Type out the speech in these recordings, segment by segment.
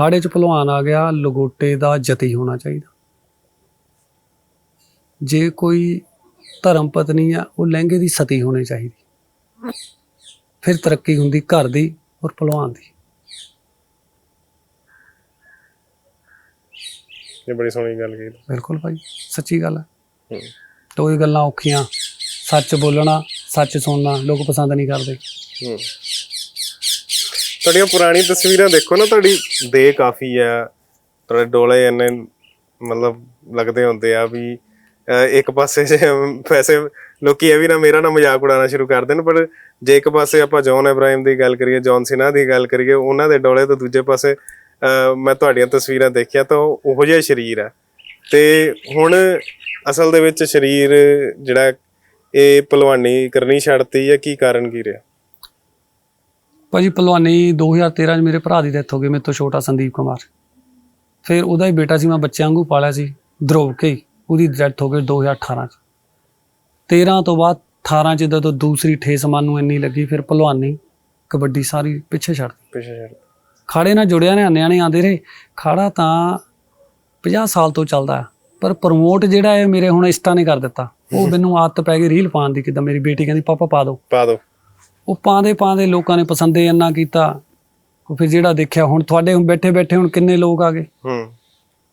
ਹਾੜੇ ਚ ਭਲਵਾਨ ਆ ਗਿਆ ਲਗੋਟੇ ਦਾ ਜਤੀ ਹੋਣਾ ਚਾਹੀਦਾ। ਜੇ ਕੋਈ ਧਰਮ ਪਤਨੀ ਆ ਉਹ ਲਹਿੰਗੇ ਦੀ ਸਤੀ ਹੋਣੀ ਚਾਹੀਦੀ। ਫਿਰ ਤਰੱਕੀ ਹੁੰਦੀ ਘਰ ਦੀ ਔਰ ਭਲਵਾਨ ਦੀ। ਇਹ ਬੜੀ ਸੋਹਣੀ ਗੱਲ ਕਹੀ ਬਿਲਕੁਲ ਭਾਈ ਸੱਚੀ ਗੱਲ ਹੈ ਹੂੰ। ਤੋ ਇਹ ਗੱਲਾਂ ਔਖੀਆਂ ਸੱਚ ਬੋਲਣਾ ਸੱਚ ਸੁਣਨਾ ਲੋਕ ਪਸੰਦ ਨਹੀਂ ਕਰਦੇ। ਹੂੰ। ਤੁਹਾਡੀਆਂ ਪੁਰਾਣੀ ਤਸਵੀਰਾਂ ਦੇਖੋ ਨਾ ਤੁਹਾਡੀ ਦੇ ਕਾਫੀ ਆ। ਤੁਹਾਡੇ ਡੋਲੇ ਇੰਨੇ ਮਤਲਬ ਲੱਗਦੇ ਹੁੰਦੇ ਆ ਵੀ ਅਹ, ਇੱਕ ਪਾਸੇ ਜੇ ਵੈਸੇ ਲੋਕੀ ਇਹ ਵੀ ਨਾ ਮੇਰਾ ਨਾ ਮਜ਼ਾਕ ਉਡਾਉਣਾ ਸ਼ੁਰੂ ਕਰ ਦੇਣ ਪਰ ਜੇ ਇੱਕ ਪਾਸੇ ਆਪਾਂ ਜੌਨ ਇਬਰਾਹਿਮ ਦੀ ਗੱਲ ਕਰੀਏ ਜੌਨ ਸਿਨਾ ਦੀ ਗੱਲ ਕਰੀਏ ਉਹਨਾਂ ਦੇ ਡੋਲੇ ਤੋਂ ਦੂਜੇ ਪਾਸੇ ਅਹ, ਮੈਂ ਤੁਹਾਡੀਆਂ ਤਸਵੀਰਾਂ ਦੇਖਿਆ ਤਾਂ ਉਹ ਉਹੋ ਜਿਹਾ ਸਰੀਰ ਆ। ਤੇ ਹੁਣ ਅਸਲ ਦੇ ਵਿੱਚ ਸਰੀਰ ਜਿਹੜਾ ਇਹ ਭਲਵਾਨੀ ਕਰਨੀ ਛੱਡਤੀ ਜਾਂ ਕੀ ਕਾਰਨ ਕੀ ਰਿਹਾ? ਭਾਜੀ ਪਹਿਲਵਾਨੀ 2013 ਚ ਮੇਰੇ ਭਰਾ ਦੀ ਡੈਥ ਹੋ ਗਈ ਮੇਰੇ ਤੋਂ ਛੋਟਾ ਸੰਦੀਪ ਕੁਮਾਰ ਫਿਰ ਉਹਦਾ ਹੀ ਬੇਟਾ ਸੀ ਮੈਂ ਬੱਚਿਆਂ ਵਾਂਗੂ ਪਾਲਿਆ ਸੀ ਧਰੁਵ ਕੇ। ਉਹਦੀ ਡੈਥ ਹੋ ਗਈ 2018 ਚ 13 ਤੋਂ ਬਾਅਦ 18 ਚ ਜਦੋਂ ਦੂਸਰੀ ਠੇਸ ਮਨ ਨੂੰ ਇੰਨੀ ਲੱਗੀ ਫਿਰ ਪਹਿਲਵਾਨੀ ਕਬੱਡੀ ਸਾਰੀ ਪਿੱਛੇ ਛੱਡ। ਪਿੱਛੇ ਛੱਡ ਖਾੜੇ ਨਾਲ ਜੁੜਿਆ ਨੇ ਨਿਆਣੇ ਆਂਦੇ ਰਹੇ ਖਾੜਾ ਤਾਂ 50 ਸਾਲ ਤੋਂ ਚੱਲਦਾ। ਪਰ ਪ੍ਰਮੋਟ ਜਿਹੜਾ ਹੈ ਮੇਰੇ ਹੁਣ ਇੰਸਟਾ ਨੇ ਕਰ ਦਿੱਤਾ ਉਹ ਮੈਨੂੰ ਆਦਤ ਪੈ ਗਈ ਰੀਲ ਪਾਉਣ ਦੀ ਕਿਦਾਂ ਮੇਰੀ ਬੇਟੀ ਕਹਿੰਦੀ ਪਾਪਾ ਪਾ ਦਿਓ ਪਾ ਦੋ ਉਹ ਪਾਉਂਦੇ ਪਾਉਂਦੇ ਲੋਕਾਂ ਨੇ ਪਸੰਦੇ ਇੰਨਾ ਕੀਤਾ। ਉਹ ਫਿਰ ਜਿਹੜਾ ਦੇਖਿਆ ਹੁਣ ਤੁਹਾਡੇ ਹੁਣ ਬੈਠੇ ਬੈਠੇ ਹੁਣ ਕਿੰਨੇ ਲੋਕ ਆ ਗਏ। ਹੂੰ।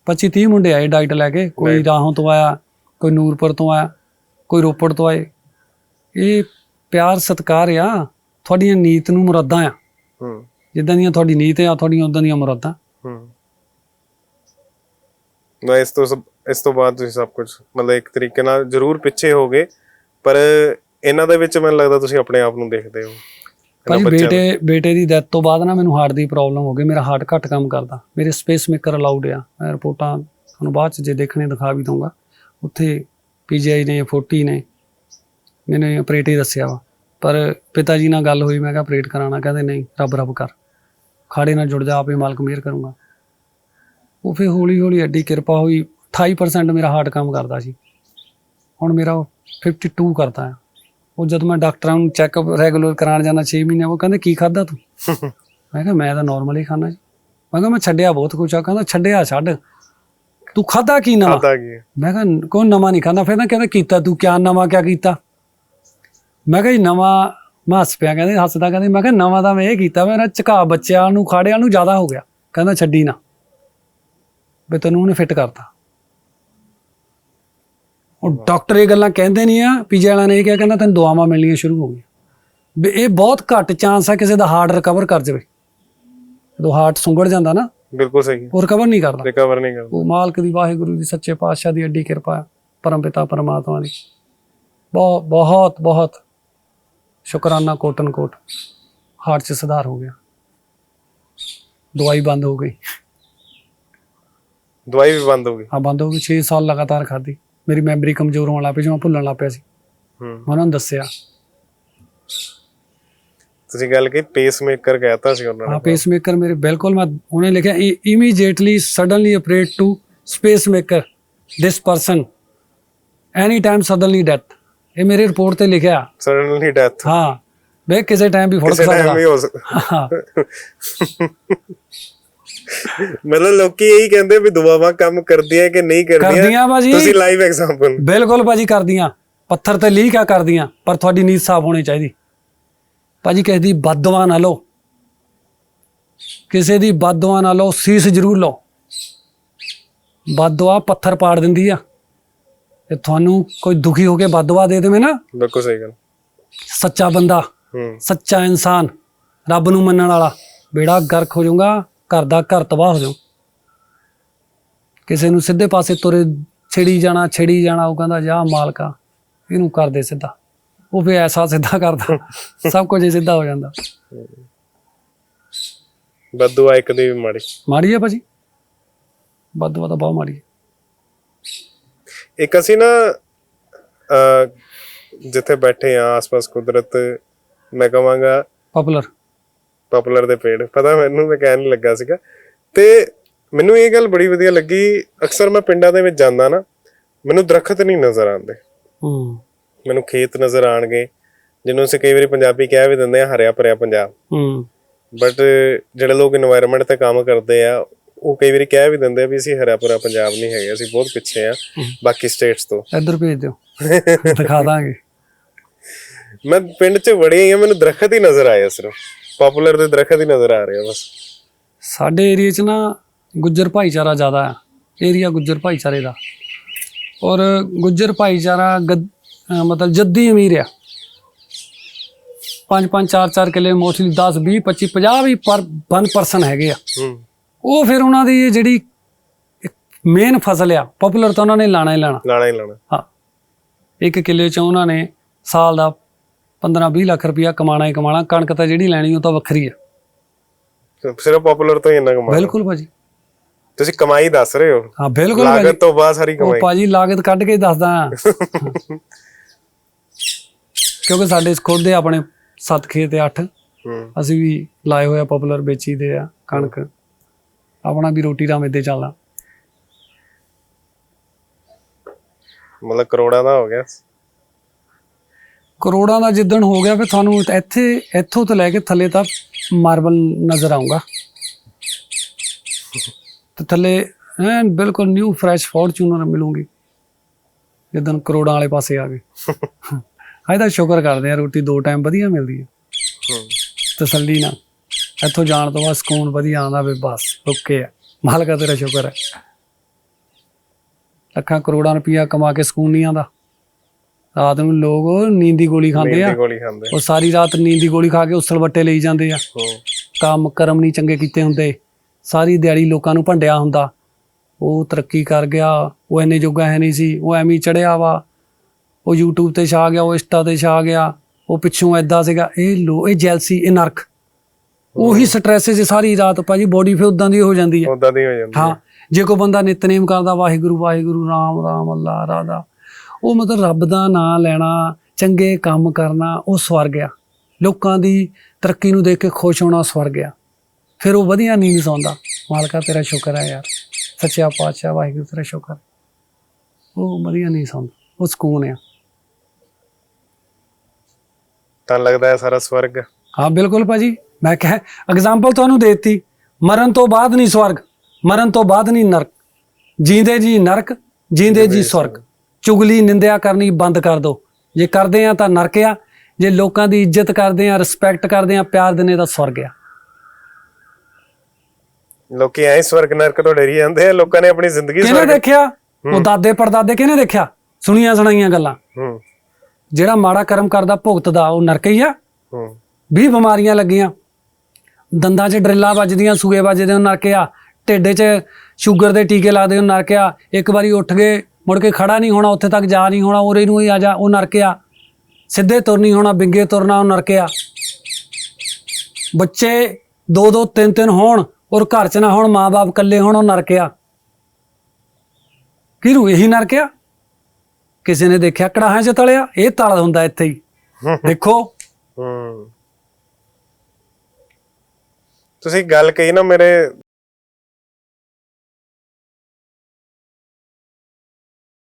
25 30 ਮੁੰਡੇ ਆਏ ਡਾਈਟ ਲੈ ਕੇ ਕੋਈ ਰਾਹੋਂ ਤੋਂ ਆਇਆ ਕੋਈ ਨੂਰਪੁਰ ਤੋਂ ਆਇਆ ਕੋਈ ਰੋਪੜ ਤੋਂ ਆਏ। ਇਹ ਪਿਆਰ ਸਤਿਕਾਰ ਆ ਤੁਹਾਡੀਆਂ ਨੀਤ ਨੂੰ ਮੁਰਾਦਾਂ ਆ। ਹੂੰ। ਜਿੱਦਾਂ ਦੀਆਂ ਤੁਹਾਡੀ ਨੀਤ ਆ ਤੁਹਾਡੀਆਂ ਉਦਾਂ ਦੀਆਂ ਮੁਰਾਦਾਂ। ਹੂੰ। ਨਾ ਇਸ ਤੋਂ ਇਸ ਤੋਂ ਬਾਅਦ ਤੁਸੀਂ ਸਭ ਕੁਝ ਮਤਲਬ ਇੱਕ ਤਰੀਕੇ ਨਾਲ ਜ਼ਰੂਰ ਪਿੱਛੇ ਹੋ ਗਏ ਪਰ ਇਹਨਾਂ ਦੇ ਵਿੱਚ ਮੈਨੂੰ ਲੱਗਦਾ ਤੁਸੀਂ ਆਪਣੇ ਆਪ ਨੂੰ ਦੇਖਦੇ ਹੋ। ਬੱਚਿਆਂ ਬੇਟੇ ਬੇਟੇ ਦੀ ਡੈਥ ਤੋਂ ਬਾਅਦ ਨਾ ਮੈਨੂੰ ਹਾਰਟ ਦੀ ਪ੍ਰੋਬਲਮ ਹੋ ਗਈ ਮੇਰਾ ਹਾਰਟ ਘੱਟ ਕੰਮ ਕਰਦਾ। ਮੇਰੇ ਸਪੇਸ ਮੇਕਰ ਅਲਾਉਡ ਆ। ਮੈਂ ਰਿਪੋਰਟਾਂ ਤੁਹਾਨੂੰ ਬਾਅਦ ਚ ਜੇ ਦੇਖਣੇ ਦਿਖਾ ਵੀ ਦਊਂਗਾ। ਉੱਥੇ ਪੀਜੀਆਈ ਨੇ 40 ਨੇ ਮੈਨੂੰ ਆਪਰੇਟ ਹੀ ਦੱਸਿਆ ਵਾ। ਪਰ ਪਿਤਾ ਜੀ ਨਾਲ ਗੱਲ ਹੋਈ ਮੈਂ ਕਿਹਾ ਆਪਰੇਟ ਕਰਾਉਣਾ ਕਹਿੰਦੇ ਨਹੀਂ ਰੱਬ ਰੱਬ ਕਰ। ਖਾੜੇ ਨਾਲ ਜੁੜ ਜਾ ਆਪੇ ਮਾਲਕ ਮਿਹਰ ਕਰੂੰਗਾ। ਉਹ ਫਿਰ ਹੌਲੀ ਹੌਲੀ ਐਡੀ ਕਿਰਪਾ ਹੋਈ 28% ਮੇਰਾ ਹਾਰਟ ਕੰਮ ਕਰਦਾ ਸੀ। ਹੁਣ ਮੇਰਾ ਉਹ 52 ਕਰਦਾ ਹੈ ਉਹ ਜਦ ਮੈਂ ਡਾਕਟਰਾਂ ਨੂੰ ਚੈੱਕਅਪ ਰੈਗੂਲਰ ਕਰਾਉਣ ਜਾਂਦਾ 6 ਮਹੀਨੇ ਉਹ ਕਹਿੰਦੇ ਕੀ ਖਾਦਾ ਤੂੰ? ਮੈਂ ਕਿਹਾ ਮੈਂ ਤਾਂ ਨਾਰਮਲ ਹੀ ਖਾਣਾ ਜੀ। ਮੈਂ ਕਿਹਾ ਮੈਂ ਛੱਡਿਆ ਬਹੁਤ ਕੁਛ ਆ। ਕਹਿੰਦਾ ਛੱਡਿਆ ਛੱਡ। ਤੂੰ ਖਾਦਾ ਕੀ ਨਵਾਂ? ਖਾਤਾ ਕੀ? ਮੈਂ ਕਿਹਾ ਕੋਈ ਨਵਾਂ ਨਹੀਂ ਖਾਂਦਾ। ਫਿਰ ਨਾ ਕਹਿੰਦਾ ਕੀਤਾ ਤੂੰ ਕਿਆ ਨਵਾਂ ਕਿਆ ਕੀਤਾ? ਮੈਂ ਕਿਹਾ ਜੀ ਨਵਾਂ ਮੈਂ ਹੱਸ ਪਿਆ। ਕਹਿੰਦੇ ਹੱਸਦਾ ਕਹਿੰਦੇ ਮੈਂ ਕਿਹਾ ਨਵਾਂ ਤਾਂ ਮੈਂ ਇਹ ਕੀਤਾ ਮੇਰਾ ਝਕਾ ਬੱਚਿਆਂ ਨੂੰ ਖਾੜਿਆਂ ਨੂੰ ਜ਼ਿਆਦਾ ਹੋ ਗਿਆ। ਕਹਿੰਦਾ ਛੱਡੀ ਨਾ। ਵੀ ਤੈਨੂੰ ਉਹਨੇ ਫਿੱਟ ਕਰਤਾ। ਉਹ ਡਾਕਟਰ ਇਹ ਗੱਲਾਂ ਕਹਿੰਦੇ ਨਹੀਂ ਆ ਪੀਜੇ ਵਾਲਿਆਂ ਨੇ ਇਹ ਕਿਹਾ ਕਹਿੰਦਾ ਤੈਨੂੰ ਦੁਆਵਾਂ ਮਿਲਣੀਆਂ ਸ਼ੁਰੂ ਹੋ ਗਈਆਂ। ਵੀ ਇਹ ਬਹੁਤ ਘੱਟ ਚਾਂਸ ਆ ਕਿਸੇ ਦਾ ਹਾਰਟ ਰਿਕਵਰ ਕਰ ਜਾਵੇ। ਜਦੋਂ ਹਾਰਟ ਸੁੰਗੜ ਜਾਂਦਾ ਨਾ ਬਿਲਕੁਲ ਸਹੀ ਉਹ ਰਿਕਵਰ ਨਹੀਂ ਕਰਦਾ। ਰਿਕਵਰ ਨਹੀਂ ਕਰਦਾ। ਉਹ ਮਾਲਕ ਦੀ ਵਾਹਿਗੁਰੂ ਦੀ ਸੱਚੇ ਪਾਤਸ਼ਾਹ ਦੀ ਅੱਡੀ ਕਿਰਪਾ ਹੈ, ਪਰਮ ਪਿਤਾ ਪਰਮਾਤਮਾ ਦੀ। ਬਹੁਤ ਬਹੁਤ ਬਹੁਤ ਸ਼ੁਕਰਾਨਾ ਕੋਟਨ ਕੋਟ ਹਾਰਟ 'ਚ ਸੁਧਾਰ ਹੋ ਗਿਆ। ਦਵਾਈ ਬੰਦ ਹੋ ਗਈ। ਦਵਾਈ ਵੀ ਬੰਦ ਹੋ ਗਈ। ਆ ਬੰਦ ਹੋ ਗਈ। 6 ਸਾਲ ਲਗਾਤਾਰ ਖਾਧੀ। ਮੇਰੀ ਮੈਮਰੀ ਕਮਜ਼ੋਰ ਹੋਣ ਲੱਗ ਪਈ ਜਿਵੇਂ ਭੁੱਲਣ ਲੱਗ ਪਿਆ ਸੀ। ਹੂੰ। ਮੈਂ ਉਹਨਾਂ ਨੂੰ ਦੱਸਿਆ। ਤੁਸੀਂ ਗੱਲ ਕੀ ਪੇਸ ਮੇਕਰ ਕਹਿਤਾ ਸੀ ਉਹਨਾਂ ਆ ਨੇ ਪੇਸਮੇਕਰ ਮੇਰੇ ਬਿਲਕੁਲ ਮੈਂ ਉਹਨੇ ਲਿਖਿਆ immediately suddenly operate to pacemaker this person any time suddenly death ਇਹ ਮੇਰੀ ਰਿਪੋਰਟ ਤੇ ਲਿਖਿਆ। ਸਡਨਲੀ ਡੈਥ ਹਾਂ ਵੇ ਕਿਸੇ ਟਾਈਮ ਵੀ ਫੁੜਕ ਕਿਸੇ ਟਾਈਮ ਸਕਦਾ। ਵੀ ਹੋ ਸਕਦਾ ਹਾਂ। ਮਤਲਬ ਲੋਕੀ ਇਹੀ ਕਹਿੰਦੇ ਵੀ ਦੁਆਵਾਂ ਕੰਮ ਕਰਦੀਆਂ ਕਿ ਨਹੀਂ ਕਰਦੀਆਂ? ਕਰਦੀਆਂ ਭਾਜੀ। ਤੁਸੀਂ ਲਾਈਵ ਐਗਜ਼ਾਮਪਲ ਬਿਲਕੁਲ ਭਾਜੀ ਕਰਦੀਆਂ। ਪੱਥਰ ਤੇ ਲੀਕ ਆ ਕਰਦੀਆਂ। ਪਰ ਤੁਹਾਡੀ ਨੀਤ ਸਾਫ਼ ਹੋਣੀ ਚਾਹੀਦੀ। ਭਾਜੀ ਕਿਸੇ ਦੀ ਬਦਦੁਆ ਨਾ ਲਓ। ਕਿਸੇ ਦੀ ਬਦਦੁਆ ਨਾ ਲਓ ਸੀਸ ਜ਼ਰੂਰ ਲਓ। ਬਦਦੁਆ ਪੱਥਰ ਪਾੜ ਦਿੰਦੀ ਆ। ਤੇ ਤੁਹਾਨੂੰ ਕੋਈ ਦੁਖੀ ਹੋ ਕੇ ਬਦਦੁਆ ਦੇ ਦੇਵੇ ਨਾ। ਬਿਲਕੁਲ ਸਹੀ ਗੱਲ। ਸੱਚਾ ਬੰਦਾ ਹੂੰ। ਸੱਚਾ ਇਨਸਾਨ ਰੱਬ ਨੂੰ ਮੰਨਣ ਵਾਲਾ। ਬੇੜਾ ਗਰਕ ਹੋ ਜਾਊਗਾ। ਘਰ ਦਾ ਘਰ ਤਬਾਹ ਹੋ ਜਾਊ ਕਿਸੇ ਨੂੰ ਸਿੱਧੇ ਪਾਸੇ ਤੁਰੇ ਛੇੜੀ ਜਾਣਾ ਛੇੜੀ ਜਾਣਾ ਉਹ ਕਹਿੰਦਾ ਜਾ ਮਾਲਕਾ ਇਹਨੂੰ ਕਰ ਦੇ ਸਿੱਧਾ। ਉਹ ਵੀ ਐਸਾ ਸਿੱਧਾ ਕਰਦਾ ਸਭ ਕੁਝ ਸਿੱਧਾ ਹੋ ਜਾਂਦਾ। ਬਦਦੁਆ ਇੱਕ ਦੀ ਵੀ ਮਾੜੀ। ਮਾੜੀ ਹੈ ਭਾਜੀ। ਬਦਵਾ ਤਾਂ ਬਹੁਤ ਮਾੜੀ ਇੱਕ ਅਸੀਂ ਨਾ ਜਿੱਥੇ ਬੈਠੇ ਆ ਆਸ-ਪਾਸ ਕੁਦਰਤ ਮੈਂ ਕਹਾਂਗਾ ਪਪੂਲਰ ਪਪੂਲਰ ਦੇ ਪੇੜ। ਪਤਾ ਮੈਨੂੰ ਮੈਂ ਕਹਿਣ ਲੱਗਾ ਸੀਗਾ। ਤੇ ਮੈਨੂੰ ਇਹ ਗੱਲ ਬੜੀ ਵਧੀਆ ਲੱਗੀ ਅਕਸਰ ਮੈਂ ਪਿੰਡਾਂ ਦੇ ਵਿੱਚ ਜਾਂਦਾ ਨਾ ਮੈਨੂੰ ਦਰਖਤ ਨਹੀਂ ਨਜ਼ਰ ਆਉਂਦੇ। ਹੂੰ। ਮੈਨੂੰ ਖੇਤ ਨਜ਼ਰ ਆਣਗੇ ਜਿਹਨੂੰ ਅਸੀਂ ਕਈ ਵਾਰੀ ਪੰਜਾਬੀ ਕਹਿ ਵੀ ਦਿੰਦੇ ਆ ਹਰਿਆ ਭਰਿਆ ਪੰਜਾਬ। ਹੂੰ। ਬਟ ਜਿਹੜੇ ਲੋਕ এনवायरमेंट ਤੇ ਕੰਮ ਕਰਦੇ ਆ ਉਹ ਕਈ ਵਾਰੀ ਕਹਿ ਵੀ ਦਿੰਦੇ ਆ ਵੀ ਅਸੀਂ ਹਰਿਆ ਭਰਿਆ ਪੰਜਾਬ ਨਹੀਂ ਹੈਗੇ ਅਸੀਂ ਬਹੁਤ ਪਿੱਛੇ ਆ ਬਾਕੀ ਸਟੇਟਸ ਤੋਂ। ਇੱਧਰ ਭੇਜ ਦਿਓ। ਦਿਖਾ ਦਾਂਗੇ। ਮੈਂ ਪਿੰਡ 'ਚ ਵੜਿਆ ਹੀ ਆ ਮੈਨੂੰ ਦਰਖਤ ਹੀ ਨਜ਼ਰ ਆਇਆ ਸਿਰਫ। ਪਪੂਲਰ ਦੇ ਦਰਖਤ ਹੀ ਨਜ਼ਰ ਆ ਰਹੇ ਆ ਬਸ। ਸਾਡੇ ਏਰੀਆ 'ਚ ਨਾ ਗੁੱਜਰ ਭਾਈਚਾਰਾ ਜ਼ਿਆਦਾ ਹੈ ਏਰੀਆ ਗੁੱਜਰ ਭਾਈਚਾਰੇ ਦਾ। ਔਰ ਗੁੱਜਰ ਭਾਈਚਾਰਾ ਮਤਲਬ ਜੱਦੀ ਅਮੀਰ ਆ। ਪੰਜ ਪੰਜ ਚਾਰ ਚਾਰ ਕਿੱਲੇ ਮੋਸਟਲੀ 10 20 25 50 ਵੀ ਪਰ ਵਨ ਪਰਸਨ ਹੈਗੇ ਆ। ਉਹ ਫਿਰ ਉਹਨਾਂ ਦੀ ਜਿਹੜੀ ਮੇਨ ਫਸਲ ਆ ਪਪੂਲਰ ਤਾਂ ਉਹਨਾਂ ਨੇ ਲਾਣਾ ਹੀ ਲਾਣਾ। ਲਾਣਾ ਹੀ ਲਾਣਾ। ਹਾਂ। ਇੱਕ ਕਿੱਲੇ 'ਚ ਉਹਨਾਂ ਨੇ ਸਾਲ ਦਾ 15 20 ਲੱਖ ਰੁਪਇਆ ਕਮਾਣਾ ਹੀ ਕਮਾਣਾ ਕਣਕ ਤਾਂ ਜਿਹੜੀ ਲੈਣੀ ਉਹ ਤਾਂ ਵੱਖਰੀ ਆ। ਸਿਰਫ ਪਪੂਲਰ ਤੋਂ ਹੀ ਇੰਨਾ ਕਮਾ ਬਿਲਕੁਲ ਭਾਜੀ। ਤੁਸੀਂ ਕਮਾਈ ਦੱਸ ਰਹੇ ਹੋ। ਹਾਂ ਬਿਲਕੁਲ ਲਾਗਤ ਤੋਂ ਬਾਅਦ ਸਾਰੀ ਉਹ ਕਮਾਈ। ਭਾਜੀ ਲਾਗਤ ਕੱਢ ਕੇ ਦੱਸਦਾ। ਕਿਉਂਕਿ ਸਾਡੇ ਖੁਦ ਦੇ ਆਪਣੇ ਸੱਤ ਖੇਤ ਤੇ ਅੱਠ। ਹੂੰ। ਅਸੀਂ ਵੀ ਲਾਏ ਹੋਏ ਆ ਪਪੂਲਰ ਵੇਚੀ ਦੇ ਆ ਕਣਕ। ਆਪਣਾ ਵੀ ਰੋਟੀ ਰਾਮ ਏਦਾਂ ਚੱਲਦਾ। ਮਤਲਬ ਕਰੋੜਾਂ ਦਾ ਹੋ ਗਿਆ। ਕਰੋੜਾਂ ਦਾ ਜਿੱਦਣ ਹੋ ਗਿਆ, ਫਿਰ ਤੁਹਾਨੂੰ ਇੱਥੇ, ਇੱਥੋਂ ਤੋਂ ਲੈ ਕੇ ਥੱਲੇ ਤੱਕ ਮਾਰਬਲ ਨਜ਼ਰ ਆਉਂਗਾ ਤੇ ਥੱਲੇ, ਐਨ ਬਿਲਕੁਲ ਨਿਊ ਫਰੈਸ਼ ਫੋਰਚੂਨਰ ਮਿਲੂਗੀ, ਜਿੱਦਣ ਕਰੋੜਾਂ ਵਾਲੇ ਪਾਸੇ ਆ ਗਏ। ਅੱਜ ਤਾਂ ਸ਼ੁਕਰ ਕਰਦੇ ਆ ਰੋਟੀ ਦੋ ਟਾਈਮ ਵਧੀਆ ਮਿਲਦੀ ਹੈ। ਤਸੱਲੀ ਨਾਲ। ਇੱਥੋਂ ਜਾਣ ਤੋਂ ਬਾਅਦ ਸਕੂਨ ਵਧੀਆ ਆਉਂਦਾ ਵੀ ਬਸ ਓਕੇ ਆ ਮਾਲਕਾ ਤੇਰਾ ਸ਼ੁਕਰ ਹੈ। ਲੱਖਾਂ ਕਰੋੜਾਂ ਰੁਪਈਆ ਕਮਾ ਕੇ ਸਕੂਨ ਨਹੀਂ ਆਉਂਦਾ। ਰਾਤ ਨੂੰ ਲੋਕ ਨੀਂਦ ਦੀ ਗੋਲੀ ਖਾਂਦੇ ਆ। ਦੀ ਗੋਲੀ ਖਾਂਦੇ। ਉਹ ਸਾਰੀ ਰਾਤ ਨੀਂਦ ਦੀ ਗੋਲੀ ਖਾ ਕੇ ਉਸਲ ਵੱਟੇ ਲਈ ਜਾਂਦੇ ਆ। ਹੂੰ। ਕੰਮ ਕਰਮ ਨਹੀਂ ਚੰਗੇ ਕੀਤੇ ਹੁੰਦੇ। ਸਾਰੀ ਦਿਹਾੜੀ ਲੋਕਾਂ ਨੂੰ ਭੰਡਿਆ ਹੁੰਦਾ। ਉਹ ਤਰੱਕੀ ਕਰ ਗਿਆ। ਉਹ ਇੰਨੇ ਜੋਗਾ ਹੈ ਨਹੀਂ ਸੀ। ਉਹ ਐਵੇਂ ਚੜਿਆ ਵਾ। ਉਹ YouTube ਤੇ ਛਾ ਗਿਆ ਉਹ ਇੰਸਟਾ ਤੇ ਛਾ ਗਿਆ। ਉਹ ਪਿੱਛੋਂ ਐਦਾਂ ਸੀਗਾ। ਇਹ ਲੋ ਇਹ ਜੈਲਸੀ ਇਹ ਨਰਕ। ਉਹੀ ਸਟ੍ਰੈਸ 'ਚ ਸਾਰੀ ਰਾਤ ਭਾਜੀ ਬੋਡੀ ਫੇ ਉਦਾਂ ਦੀ ਹੋ ਜਾਂਦੀ ਹੈ। ਉਦਾਂ ਦੀ ਹੋ ਜਾਂਦੀ ਹਾਂ। ਜੇ ਕੋਈ ਬੰਦਾ ਨਿਤਨੇਮ ਕਰਦਾ ਵਾਹਿਗੁਰੂ ਵਾਹਿਗੁਰੂ ਰਾਮ ਰਾਮ ਅੱਲਾ ਰਾਧਾ। ਉਹ ਮਤਲਬ ਰੱਬ ਦਾ ਨਾਮ ਲੈਣਾ ਚੰਗੇ ਕੰਮ ਕਰਨਾ ਉਹ ਸਵਰਗ ਆ। ਲੋਕਾਂ ਦੀ ਤਰੱਕੀ ਨੂੰ ਦੇਖ ਕੇ ਖੁਸ਼ ਹੋਣਾ ਸਵਰਗ ਆ। ਫਿਰ ਉਹ ਵਧੀਆ ਨੀਂਦ ਸੌਂਦਾ। ਮਾਲਕਾ ਤੇਰਾ ਸ਼ੁਕਰ ਹੈ ਯਾਰ। ਸੱਚਾ ਪਾਤਸ਼ਾਹ ਵਾਹਿਗੁਰੂ ਤੇਰਾ ਸ਼ੁਕਰ। ਉਹ ਵਧੀਆ ਨਹੀਂ ਸੌਂਦਾ। ਉਹ ਸਕੂਨ ਆ। ਤਾਂ ਲੱਗਦਾ ਹੈ ਸਾਰਾ ਸਵਰਗ। ਹਾਂ ਬਿਲਕੁਲ ਭਾਜੀ। ਮੈਂ ਕਹ ਐਗਜ਼ਾਮਪਲ ਤੁਹਾਨੂੰ ਦੇ ਦਿੱਤੀ। ਮਰਨ ਤੋਂ ਬਾਅਦ ਨਹੀਂ ਸਵਰਗ ਮਰਨ ਤੋਂ ਬਾਅਦ ਨਹੀਂ ਨਰਕ। ਜੀਂਦੇ ਜੀ ਨਰਕ ਜੀਂਦੇ ਜੀ ਸਵਰਗ। ਚੁਗਲੀ ਨਿੰਦਿਆ ਕਰਨੀ ਬੰਦ ਕਰ ਦਿਓ ਜੇ ਕਰਦੇ ਆ ਤਾਂ ਨਰਕ ਆ। ਜੇ ਲੋਕਾਂ ਦੀ ਇੱਜ਼ਤ ਕਰਦੇ ਆ ਰਿਸਪੈਕਟ ਕਰਦੇ ਆ ਪਿਆਰ ਦਿੰਦੇ ਤਾਂ ਸਵਰਗ ਆ। ਲੋਕੀ ਐ ਸਵਰਗ ਨਰਕ ਤੋਂ ਡਰੀ ਜਾਂਦੇ ਆ। ਲੋਕਾਂ ਨੇ ਆਪਣੀ ਜ਼ਿੰਦਗੀ ਕਿਹਨੇ ਦੇਖਿਆ? ਉਹ ਦਾਦੇ ਪੜਦਾਦੇ ਕਿਹਨੇ ਦੇਖਿਆ? ਸੁਣੀਆਂ ਸੁਣਾਈਆਂ ਗੱਲਾਂ। ਹੂੰ। ਜਿਹੜਾ ਮਾੜਾ ਕਰਮ ਕਰਦਾ ਭੁਗਤਦਾ ਉਹ ਨਰਕ ਹੀ ਆ। ਹੂੰ। 20 ਬਿਮਾਰੀਆਂ ਲੱਗੀਆਂ। ਦੰਦਾਂ 'ਚ ਡਰਿੱਲਾਂ ਵੱਜਦੀਆਂ ਸੂਏ ਵੱਜਦੇ ਉਹ ਨਰਕਿਆ ਢਿੱਡ 'ਚ ਸ਼ੂਗਰ ਦੇ ਟੀਕੇ ਲਾਦੇ ਉਹ ਨਰਕਿਆ ਇੱਕ ਵਾਰੀ ਉੱਠ ਗਏ ਮੁੜ ਕੇ ਖੜਾ ਨਹੀਂ ਹੋਣਾ ਉੱਥੇ ਤੱਕ ਜਾ ਨਹੀਂ ਹੋਣਾ ਉਰੇ ਨੂੰ ਹੀ ਆ ਜਾ ਉਹ ਨਰਕਿਆ। ਸਿੱਧੇ ਤੁਰ ਨਹੀਂ ਹੋਣਾ ਬਿੰਗੇ ਤੁਰਨਾ ਉਹ ਨਰਕਿਆ। ਬੱਚੇ ਦੋ ਦੋ ਤਿੰਨ ਤਿੰਨ ਹੋਣ ਔਰ ਘਰ 'ਚ ਨਾ ਹੋਣ ਮਾਪੇ ਇਕੱਲੇ ਹੋਣ ਉਹ ਨਰਕਿਆ। ਕਿਹਨੂੰ ਇਹੀ ਨਰਕਿਆ? ਕਿਸੇ ਨੇ ਦੇਖਿਆ ਕੜਾਹਾਂ 'ਚ ਤਲਿਆ? ਇਹ ਤਲ ਹੁੰਦਾ ਇੱਥੇ ਹੀ। ਦੇਖੋ। ਤੁਸੀਂ ਗੱਲ ਕਹੀ ਨਾ ਮੇਰੇ